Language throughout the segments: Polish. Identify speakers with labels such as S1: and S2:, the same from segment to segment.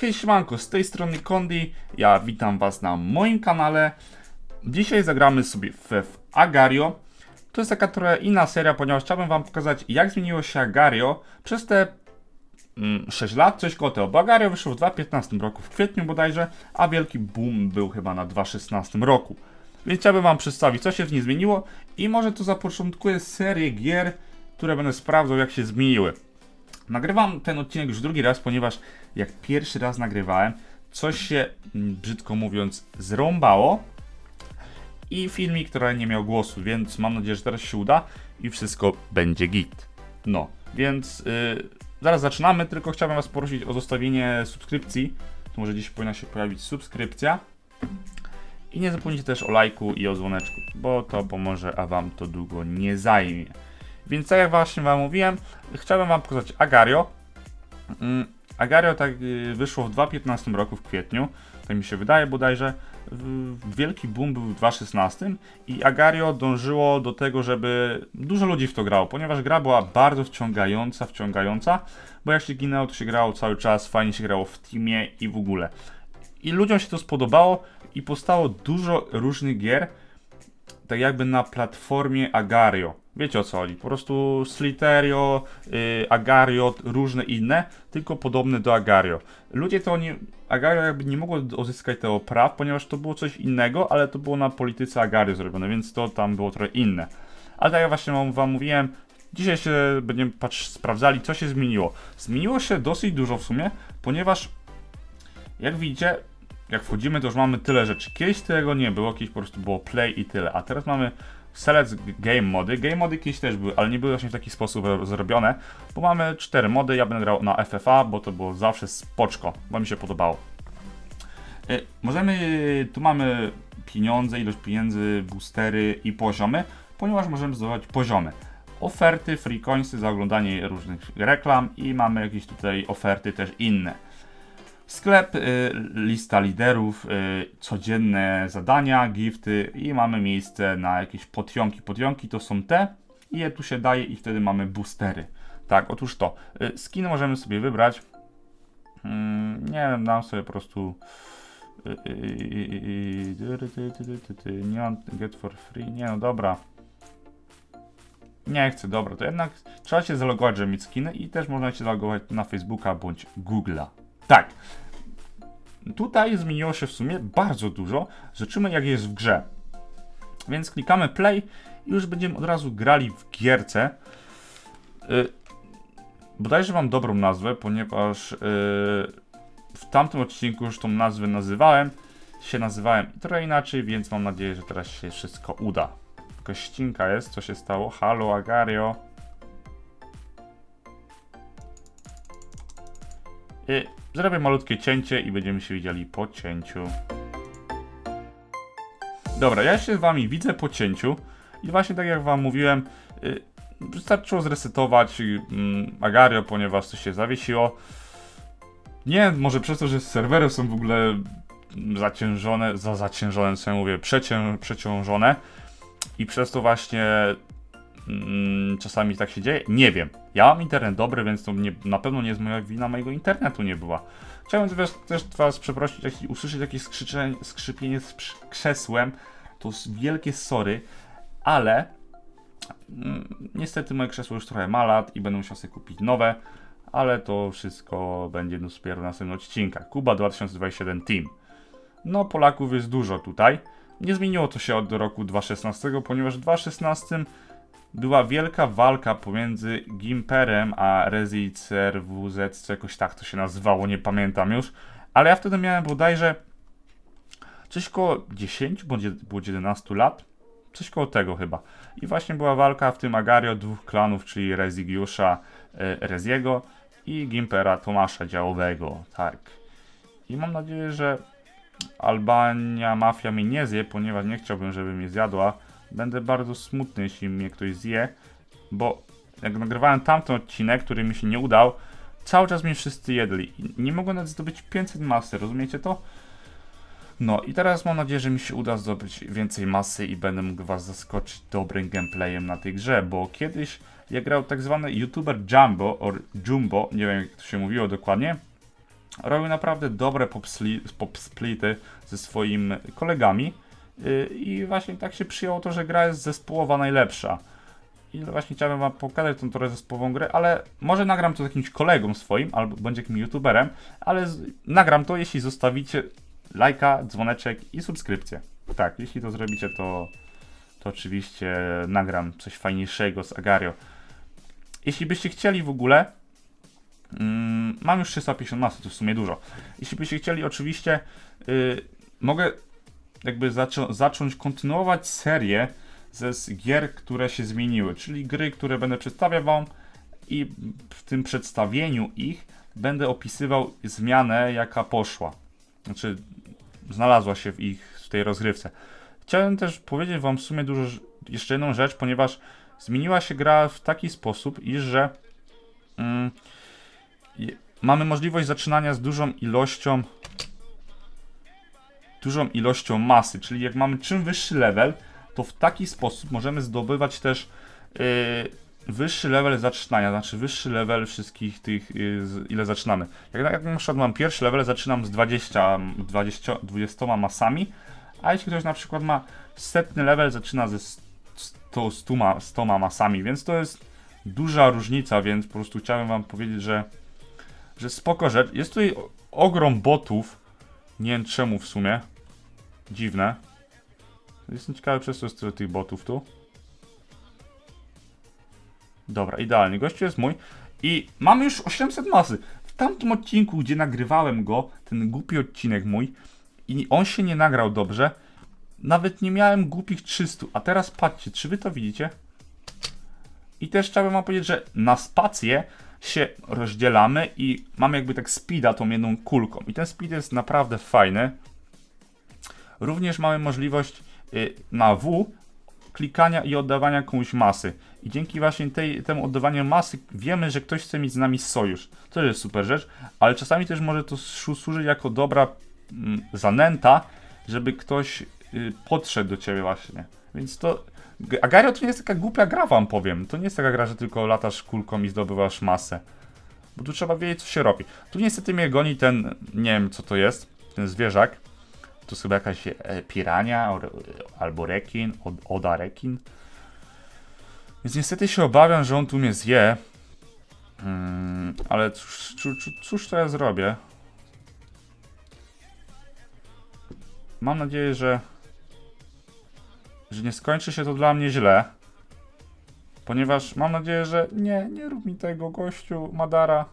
S1: Hej siemanko, z tej strony Kondi, ja witam was na moim kanale. Dzisiaj zagramy sobie w, w Agario. To jest taka trochę inna seria, ponieważ chciałbym wam pokazać jak zmieniło się Agario przez te mm, 6 lat, coś koło tego. Bo Agario wyszło w 2015 roku, w kwietniu bodajże, a wielki boom był chyba na 2016 roku. Więc chciałbym wam przedstawić co się w niej zmieniło i może to zapoczątkuję serię gier, które będę sprawdzał jak się zmieniły. Nagrywam ten odcinek już drugi raz, ponieważ jak pierwszy raz nagrywałem, coś się, mm, brzydko mówiąc, zrąbało i filmik, który nie miał głosu, więc mam nadzieję, że teraz się uda i wszystko będzie git. No, więc yy, zaraz zaczynamy, tylko chciałbym Was prosić o zostawienie subskrypcji. Tu może gdzieś powinna się pojawić subskrypcja. I nie zapomnijcie też o lajku i o dzwoneczku, bo to pomoże, a Wam to długo nie zajmie. Więc tak jak właśnie Wam mówiłem, chciałbym Wam pokazać Agario. Mm, Agario tak y, wyszło w 2015 roku w kwietniu, tak mi się wydaje bodajże. Wielki boom był w 2016 i Agario dążyło do tego, żeby dużo ludzi w to grało, ponieważ gra była bardzo wciągająca, wciągająca, bo jak się to się grało cały czas, fajnie się grało w teamie i w ogóle. I ludziom się to spodobało i powstało dużo różnych gier, tak jakby na platformie Agario. Wiecie o co chodzi? Po prostu Sliterio, y, Agario, różne inne, tylko podobne do Agario. Ludzie to nie. Agario jakby nie mogło uzyskać tego praw, ponieważ to było coś innego, ale to było na polityce Agario zrobione, więc to tam było trochę inne. Ale tak jak właśnie wam- mówiłem, dzisiaj się będziemy patrz, sprawdzali, co się zmieniło. Zmieniło się dosyć dużo w sumie, ponieważ jak widzicie, jak wchodzimy, to już mamy tyle rzeczy. Kiedyś tego nie było, kiedyś po prostu było play i tyle, a teraz mamy select game mody. Game mody kiedyś też były, ale nie były właśnie w taki sposób zrobione, bo mamy cztery mody, ja będę grał na FFA, bo to było zawsze spoczko, bo mi się podobało. E, Możemy, tu mamy pieniądze, ilość pieniędzy, boostery i poziomy, ponieważ możemy zdobywać poziomy. Oferty, free coinsy za oglądanie różnych reklam i mamy jakieś tutaj oferty też inne. Sklep, y, lista liderów, y, codzienne zadania, gifty i mamy miejsce na jakieś potionki. Potionki to są te i je tu się daje i wtedy mamy boostery. Tak, otóż to. Y, skiny możemy sobie wybrać. Mm, nie wiem, dam sobie po prostu nie mam get for free, nie no dobra. Nie chcę, dobra, to jednak trzeba się zalogować, żeby mieć skiny i też można się zalogować na Facebooka bądź Google'a. Tak. Tutaj zmieniło się w sumie bardzo dużo. Zobaczymy jak jest w grze. Więc klikamy play i już będziemy od razu grali w gierce. Yy, bodajże mam dobrą nazwę, ponieważ yy, w tamtym odcinku już tą nazwę nazywałem. Się nazywałem trochę inaczej, więc mam nadzieję, że teraz się wszystko uda. Jakaś ścinka jest, co się stało? Halo, Agario. Zrobię malutkie cięcie i będziemy się widzieli po cięciu. Dobra, ja się z wami widzę po cięciu i właśnie tak jak wam mówiłem, y, wystarczyło zresetować y, mm, Agario, ponieważ coś się zawiesiło. Nie, może przez to, że serwery są w ogóle zaciężone, za zaciężone, co ja mówię, przecię, przeciążone i przez to właśnie mm, czasami tak się dzieje? Nie wiem. Ja mam internet dobry, więc to nie, na pewno nie jest moja wina, mojego internetu nie była. Chciałem też, też was przeprosić, jeśli usłyszeć jakieś skrzypienie z krzesłem, to wielkie sorry, ale mm, niestety moje krzesło już trochę ma lat i będę musiał sobie kupić nowe, ale to wszystko będzie dopiero w następnym odcinkach. Kuba 2021 Team. No, Polaków jest dużo tutaj. Nie zmieniło to się od roku 2016, ponieważ w 2016 była wielka walka pomiędzy Gimperem a Rezi CRWZ, czy jakoś tak to się nazywało, nie pamiętam już. Ale ja wtedy miałem bodajże coś koło 10 bądź bądź 11 lat. Coś koło tego chyba. I właśnie była walka w tym Agario dwóch klanów, czyli Rezigiusza e, Reziego i Gimpera Tomasza Działowego. Tak. I mam nadzieję, że Albania mafia mnie nie zje, ponieważ nie chciałbym, żeby mnie zjadła. Będę bardzo smutny, jeśli mnie ktoś zje, bo jak nagrywałem tamten odcinek, który mi się nie udał, cały czas mnie wszyscy jedli. Nie mogłem nawet zdobyć 500 masy, rozumiecie to? No i teraz mam nadzieję, że mi się uda zdobyć więcej masy i będę mógł was zaskoczyć dobrym gameplayem na tej grze, bo kiedyś ja grał tak zwany youtuber Jumbo, or Jumbo, nie wiem jak to się mówiło dokładnie, robił naprawdę dobre popsli- popsplity ze swoimi kolegami i właśnie tak się przyjęło to, że gra jest zespołowa najlepsza. I właśnie chciałem wam pokazać tą trochę zespołową grę, ale może nagram to z jakimś kolegą swoim, albo będzie jakimś youtuberem, ale z- nagram to, jeśli zostawicie lajka, dzwoneczek i subskrypcję. Tak, jeśli to zrobicie, to, to oczywiście nagram coś fajniejszego z Agario. Jeśli byście chcieli w ogóle, mm, mam już 350 masy, to w sumie dużo. Jeśli byście chcieli, oczywiście y, mogę jakby zaczą- zacząć kontynuować serię ze gier, które się zmieniły, czyli gry, które będę przedstawiał wam i w tym przedstawieniu ich będę opisywał zmianę, jaka poszła. Znaczy, znalazła się w ich w tej rozgrywce. Chciałem też powiedzieć wam w sumie dużo, jeszcze jedną rzecz, ponieważ zmieniła się gra w taki sposób, iż że mm, mamy możliwość zaczynania z dużą ilością dużą ilością masy, czyli jak mamy czym wyższy level, to w taki sposób możemy zdobywać też yy, wyższy level zaczynania, znaczy wyższy level wszystkich tych, yy, z, ile zaczynamy. Jak, jak na przykład mam pierwszy level, zaczynam z 20, 20, 20 masami, a jeśli ktoś na przykład ma setny level, zaczyna ze 100, 100, ma- 100 masami, więc to jest duża różnica, więc po prostu chciałem wam powiedzieć, że, że spoko rzecz. Jest tutaj ogrom botów, nie wiem czemu w sumie. Dziwne. Jestem ciekawy przez co jest tyle tych botów tu. Dobra, idealnie. Gościu jest mój. I mamy już 800 masy. W tamtym odcinku, gdzie nagrywałem go, ten głupi odcinek mój, i on się nie nagrał dobrze, nawet nie miałem głupich 300. A teraz patrzcie, czy wy to widzicie? I też chciałbym wam powiedzieć, że na spację się rozdzielamy i mamy jakby tak speeda tą jedną kulką. I ten speed jest naprawdę fajny. Również mamy możliwość y, na W klikania i oddawania komuś masy. I dzięki właśnie tej, temu oddawaniu masy wiemy, że ktoś chce mieć z nami sojusz. To jest super rzecz, ale czasami też może to słu- służyć jako dobra mm, zanęta, żeby ktoś y, podszedł do ciebie właśnie. Więc to... Agario to nie jest taka głupia gra, wam powiem. To nie jest taka gra, że tylko latasz kulką i zdobywasz masę. Bo tu trzeba wiedzieć, co się robi. Tu niestety mnie goni ten, nie wiem co to jest, ten zwierzak. To jest chyba jakaś e, pirania or, albo rekin, od, oda rekin. Więc niestety się obawiam, że on tu mnie zje. Mm, ale cóż, cóż, cóż to ja zrobię? Mam nadzieję, że że nie skończy się to dla mnie źle. Ponieważ mam nadzieję, że nie, nie rób mi tego gościu Madara.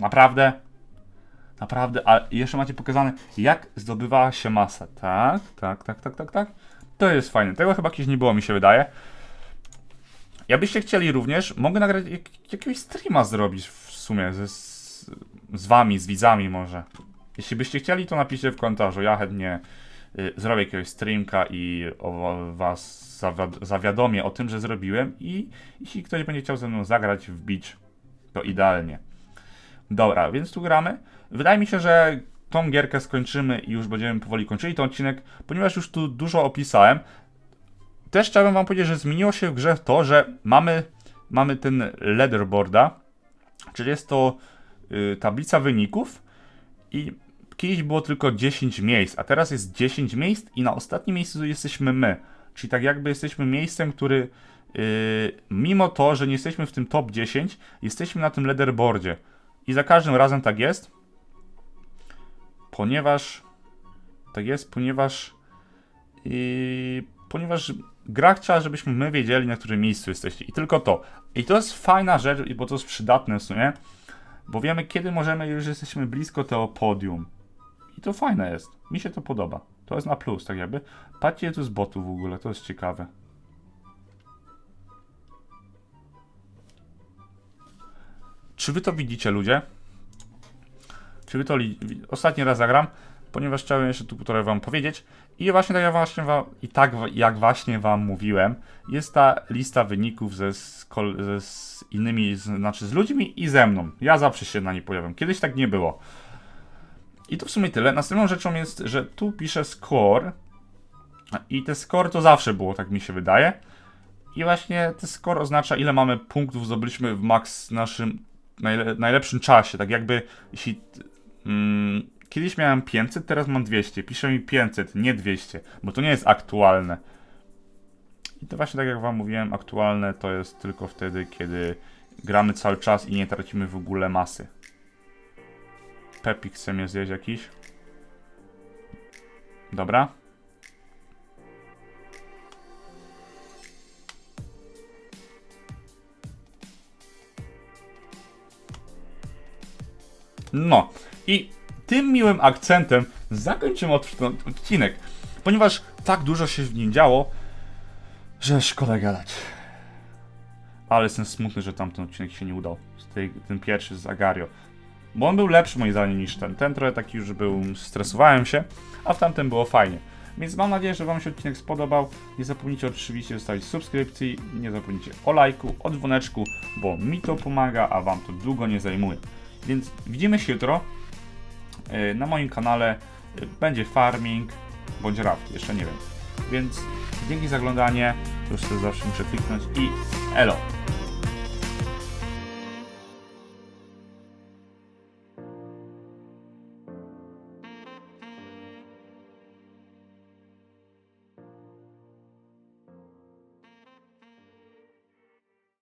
S1: Naprawdę? Naprawdę, a jeszcze macie pokazane, jak zdobywała się masa. Tak, tak, tak, tak, tak, tak. To jest fajne. Tego chyba kiedyś nie było, mi się wydaje. Jakbyście chcieli również, mogę nagrać jak, jakiegoś streama zrobić w sumie ze, z, z wami, z widzami może. Jeśli byście chcieli, to napiszcie w komentarzu. Ja chętnie y, zrobię jakiegoś streamka i o was zawiad- zawiadomię o tym, że zrobiłem i jeśli ktoś będzie chciał ze mną zagrać w Beach, to idealnie. Dobra, więc tu gramy. Wydaje mi się, że tą gierkę skończymy i już będziemy powoli kończyli ten odcinek, ponieważ już tu dużo opisałem. Też chciałbym wam powiedzieć, że zmieniło się w grze to, że mamy, mamy ten leaderboarda, czyli jest to y, tablica wyników i kiedyś było tylko 10 miejsc, a teraz jest 10 miejsc i na ostatnim miejscu jesteśmy my. Czyli tak jakby jesteśmy miejscem, który yy, mimo to, że nie jesteśmy w tym top 10, jesteśmy na tym leaderboardzie. I za każdym razem tak jest, ponieważ tak jest, ponieważ yy, ponieważ gra chciała, żebyśmy my wiedzieli, na którym miejscu jesteście. I tylko to. I to jest fajna rzecz, bo to jest przydatne w sumie, bo wiemy, kiedy możemy, już jesteśmy blisko tego podium. I to fajne jest. Mi się to podoba. To jest na plus, tak jakby. Patrzcie, tu z botu w ogóle, to jest ciekawe. Czy wy to widzicie, ludzie? Czy wy to Ostatni raz zagram, ponieważ chciałem jeszcze tu trochę wam powiedzieć. I właśnie tak jak właśnie wam, i tak jak właśnie wam mówiłem, jest ta lista wyników ze, ze z innymi, z, znaczy z ludźmi i ze mną. Ja zawsze się na niej pojawiam. Kiedyś tak nie było. I to w sumie tyle. Następną rzeczą jest, że tu piszę score. I te score to zawsze było, tak mi się wydaje. I właśnie ten score oznacza, ile mamy punktów zdobyliśmy w max naszym najle najlepszym czasie. Tak jakby, jeśli mm, kiedyś miałem 500, teraz mam 200. Pisze mi 500, nie 200, bo to nie jest aktualne. I to właśnie tak jak wam mówiłem, aktualne to jest tylko wtedy, kiedy gramy cały czas i nie tracimy w ogóle masy. Pepik chce mnie zjeść jakiś. Dobra. No i tym miłym akcentem zakończymy odcinek, ponieważ tak dużo się w nim działo, że szkoda gadać. Ale jestem smutny, że tamten odcinek się nie udał. Ten pierwszy z Agario. Bo on był lepszy moim zdaniem niż ten. Ten trochę taki już był, stresowałem się, a w tamtym było fajnie. Więc mam nadzieję, że Wam się odcinek spodobał. Nie zapomnijcie oczywiście zostawić subskrypcji, nie zapomnijcie o lajku, o dzwoneczku, bo mi to pomaga, a Wam to długo nie zajmuje. Więc widzimy się jutro. Yy, Na moim kanale yy, będzie farming bądź raft, jeszcze nie wiem. Więc dzięki za oglądanie. Sobie zawsze muszę kliknąć i elo.